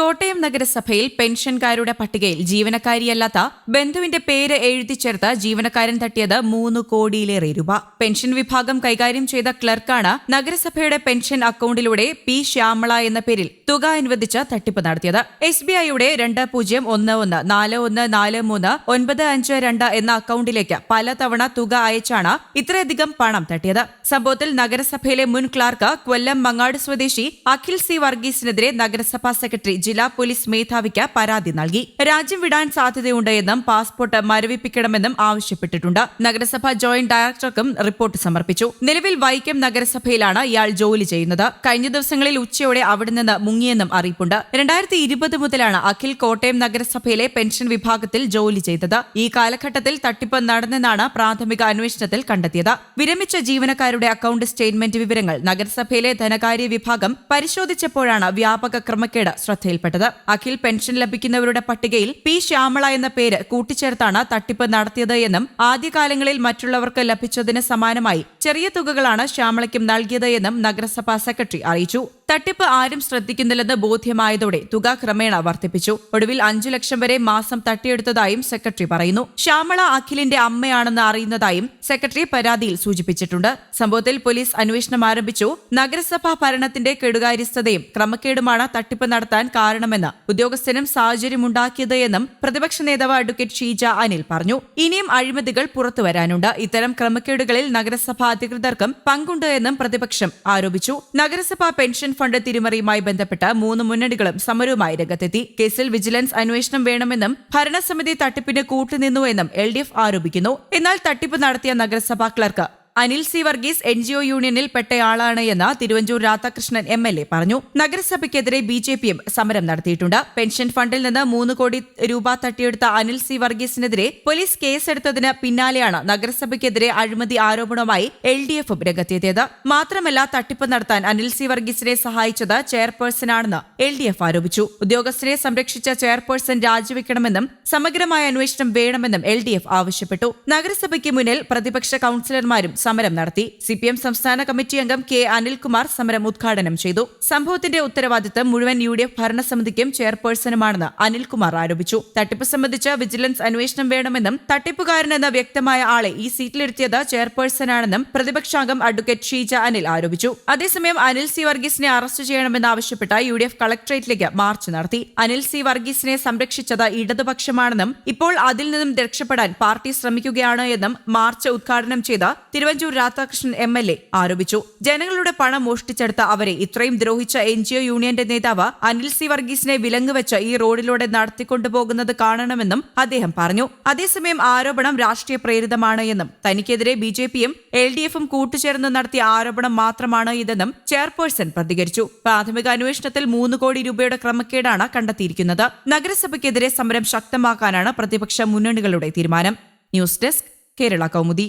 കോട്ടയം നഗരസഭയിൽ പെൻഷൻകാരുടെ പട്ടികയിൽ ജീവനക്കാരിയല്ലാത്ത ബന്ധുവിന്റെ പേര് എഴുതി ചേർത്ത് ജീവനക്കാരൻ തട്ടിയത് മൂന്ന് കോടിയിലേറെ രൂപ. പെൻഷൻ വിഭാഗം കൈകാര്യം ചെയ്ത ക്ലർക്കാണ് നഗരസഭയുടെ പെൻഷൻ അക്കൌണ്ടിലൂടെ പി ശ്യാമള എന്ന പേരിൽ തുക അനുവദിച്ച് തട്ടിപ്പ് നടത്തിയത്. എസ് ബി ഐയുടെ രണ്ട് പൂജ്യം ഒന്ന് ഒന്ന് നാല് ഒന്ന് നാല് മൂന്ന് ഒൻപത് അഞ്ച് രണ്ട് എന്ന അക്കൌണ്ടിലേക്ക് പലതവണ തുക അയച്ചാണ് ഇത്രയധികം പണം തട്ടിയത്. സംഭവത്തിൽ നഗരസഭയിലെ മുൻ ക്ലാർക്ക് കൊല്ലം മങ്ങാട് സ്വദേശി അഖിൽ സി വർഗീസിനെതിരെ നഗരസഭാ സെക്രട്ടറി ജില്ലാ പോലീസ് മേധാവിക്ക് പരാതി നൽകി. രാജ്യം വിടാൻ സാധ്യതയുണ്ട് എന്നും പാസ്പോർട്ട് മരവിപ്പിക്കണമെന്നും ആവശ്യപ്പെട്ടിട്ടുണ്ട്. നഗരസഭ ജോയിന്റ് ഡയറക്ടർക്കും റിപ്പോർട്ട് സമർപ്പിച്ചു. നിലവിൽ വൈക്കം നഗരസഭയിലാണ് ഇയാൾ ജോലി ചെയ്യുന്നത്. കഴിഞ്ഞ ദിവസങ്ങളിൽ ഉച്ചയോടെ അവിടെ നിന്ന് മുങ്ങിയെന്നും അറിയിപ്പുണ്ട്. രണ്ടായിരത്തി ഇരുപത് മുതലാണ് അഖിൽ കോട്ടയം നഗരസഭയിലെ പെൻഷൻ വിഭാഗത്തിൽ ജോലി ചെയ്തത്. ഈ കാലഘട്ടത്തിൽ തട്ടിപ്പ് നടന്നെന്നാണ് പ്രാഥമിക അന്വേഷണത്തിൽ കണ്ടെത്തിയത്. വിരമിച്ച ജീവനക്കാരുടെ അക്കൌണ്ട് സ്റ്റേറ്റ്മെന്റ് വിവരങ്ങൾ നഗരസഭയിലെ ധനകാര്യ വിഭാഗം പരിശോധിച്ചപ്പോഴാണ് വ്യാപക ക്രമക്കേട് ശ്രദ്ധയിൽപ്പെട്ടത് അഖിൽ പെൻഷൻ ലഭിക്കുന്നവരുടെ പട്ടികയിൽ പി ശ്യാമള എന്ന പേര് കൂട്ടിച്ചേർത്താണ് തട്ടിപ്പ് നടത്തിയത് എന്നും ആദ്യകാലങ്ങളിൽ മറ്റുള്ളവർക്ക് ലഭിച്ചതിന് സമാനമായി ചെറിയ തുകകളാണ് ശ്യാമളയ്ക്കും നൽകിയത് എന്നും നഗരസഭാ സെക്രട്ടറി അറിയിച്ചു. തട്ടിപ്പ് ആരും ശ്രദ്ധിക്കുന്നില്ലെന്ന് ബോധ്യമായതോടെ തുക ക്രമേണ വർദ്ധിപ്പിച്ചു. ഒടുവിൽ അഞ്ചു ലക്ഷം വരെ മാസം തട്ടിയെടുത്തതായും സെക്രട്ടറി പറയുന്നു. ശ്യാമള അഖിലിന്റെ അമ്മയാണെന്ന് അറിയുന്നതായും സെക്രട്ടറി പരാതിയിൽ സൂചിപ്പിച്ചിട്ടുണ്ട്. സംഭവത്തിൽ പോലീസ് അന്വേഷണം ആരംഭിച്ചു. നഗരസഭാ ഭരണത്തിന്റെ കെടുകാര്യസ്ഥതയും ക്രമക്കേടുമാണ് തട്ടിപ്പ് നടത്താൻ കാരണമെന്ന് ഉദ്യോഗസ്ഥനും സാഹചര്യമുണ്ടാക്കിയത് എന്നും പ്രതിപക്ഷ നേതാവ് അഡ്വക്കേറ്റ് ഷീജ അനിൽ പറഞ്ഞു. ഇനിയും അഴിമതികൾ പുറത്തുവരാനുണ്ട് ഇത്തരം ക്രമക്കേടുകളിൽ നഗരസഭാ അധികൃതർക്കും പങ്കുണ്ട് എന്നും പ്രതിപക്ഷം ആരോപിച്ചു. നഗരസഭാ പെൻഷൻ ഫണ്ട് തിരിമറിയുമായി ബന്ധപ്പെട്ട് മൂന്ന് മുന്നണികളും സമരവുമായി രംഗത്തെത്തി. കേസിൽ വിജിലൻസ് അന്വേഷണം വേണമെന്നും ഭരണസമിതി തട്ടിപ്പിന് കൂട്ടുനിന്നുവെന്നും എൽ ആരോപിക്കുന്നു. എന്നാൽ തട്ടിപ്പ് നടത്തിയ നഗരസഭാ clerk Anil C Varghese N G O യൂണിയനിൽ പെട്ടയാളാണ് എന്ന് Thiruvanchoor Radhakrishnan M L A പറഞ്ഞു. നഗരസഭയ്ക്കെതിരെ ബി ജെ പിയും സമരം നടത്തിയിട്ടുണ്ട്. പെൻഷൻ ഫണ്ടിൽ നിന്ന് മൂന്ന് കോടി രൂപ തട്ടിയെടുത്ത അനിൽ സി വർഗീസിനെതിരെ പോലീസ് കേസെടുത്തതിന് പിന്നാലെയാണ് നഗരസഭയ്ക്കെതിരെ അഴിമതി ആരോപണവുമായി എൽ ഡി എഫും രംഗത്തെത്തിയത്. മാത്രമല്ല തട്ടിപ്പ് നടത്താൻ അനിൽ സി വർഗീസിനെ സഹായിച്ചത് ചെയർപേഴ്സണാണെന്ന് എൽ ഡി എഫ് ആരോപിച്ചു. ഉദ്യോഗസ്ഥരെ സംരക്ഷിച്ച ചെയർപേഴ്സൺ രാജിവെക്കണമെന്നും സമഗ്രമായ അന്വേഷണം വേണമെന്നും എൽ ഡി എഫ് ആവശ്യപ്പെട്ടു. നഗരസഭയ്ക്ക് മുന്നിൽ പ്രതിപക്ഷ കൌൺസിലർമാരും സമരം നടത്തി. സി പി എം സംസ്ഥാന കമ്മിറ്റി അംഗം കെ അനിൽകുമാർ സമരം ഉദ്ഘാടനം ചെയ്തു. സംഭവത്തിന്റെ ഉത്തരവാദിത്തം മുഴുവൻ യു ഡി എഫ് ഭരണസമിതിക്കും ചെയർപേഴ്സണുമാണെന്ന് അനിൽകുമാർ ആരോപിച്ചു. തട്ടിപ്പ് സംബന്ധിച്ച് വിജിലൻസ് അന്വേഷണം വേണമെന്നും തട്ടിപ്പുകാരനെന്ന വ്യക്തമായ ആളെ ഈ സീറ്റിലിരുത്തിയത് ചെയർപേഴ്സണാണെന്നും പ്രതിപക്ഷാംഗം അഡ്വക്കേറ്റ് ഷീജ അനിൽ ആരോപിച്ചു. അതേസമയം അനിൽ സി വർഗീസിനെ അറസ്റ്റ് ചെയ്യണമെന്നാവശ്യപ്പെട്ട യു ഡി എഫ് കളക്ടറേറ്റിലേക്ക് മാർച്ച് നടത്തി. അനിൽ സി വർഗീസിനെ സംരക്ഷിച്ചത് ഇടതുപക്ഷമാണെന്നും ഇപ്പോൾ അതിൽ നിന്നും രക്ഷപ്പെടാൻ പാർട്ടി ശ്രമിക്കുകയാണ് എന്നും മാർച്ച് ഉദ്ഘാടനം ചെയ്ത Thiruvanchoor Radhakrishnan M L A ആരോപിച്ചു. ജനങ്ങളുടെ പണം മോഷ്ടിച്ചെടുത്ത അവരെ ഇത്രയും ദ്രോഹിച്ച എൻ ജി ഒ യൂണിയന്റെ നേതാവ് അനിൽ സി വർഗീസിനെ വിലങ്ങുവെച്ച് ഈ റോഡിലൂടെ നടത്തിക്കൊണ്ടുപോകുന്നത് കാണണമെന്നും അദ്ദേഹം പറഞ്ഞു. അതേസമയം ആരോപണം രാഷ്ട്രീയ പ്രേരിതമാണ് എന്നും തനിക്കെതിരെ ബി ജെ പിയും എൽ ഡി എഫും കൂട്ടുചേർന്ന് നടത്തിയ ആരോപണം മാത്രമാണ് ഇതെന്നും ചെയർപേഴ്സൺ പ്രതികരിച്ചു. പ്രാഥമിക അന്വേഷണത്തിൽ മൂന്ന് കോടി രൂപയുടെ ക്രമക്കേടാണ് കണ്ടെത്തിയിരിക്കുന്നത്. നഗരസഭയ്ക്കെതിരെ സമരം ശക്തമാക്കാനാണ് പ്രതിപക്ഷ മുന്നണികളുടെ തീരുമാനം. News desk Kerala Kaumudi.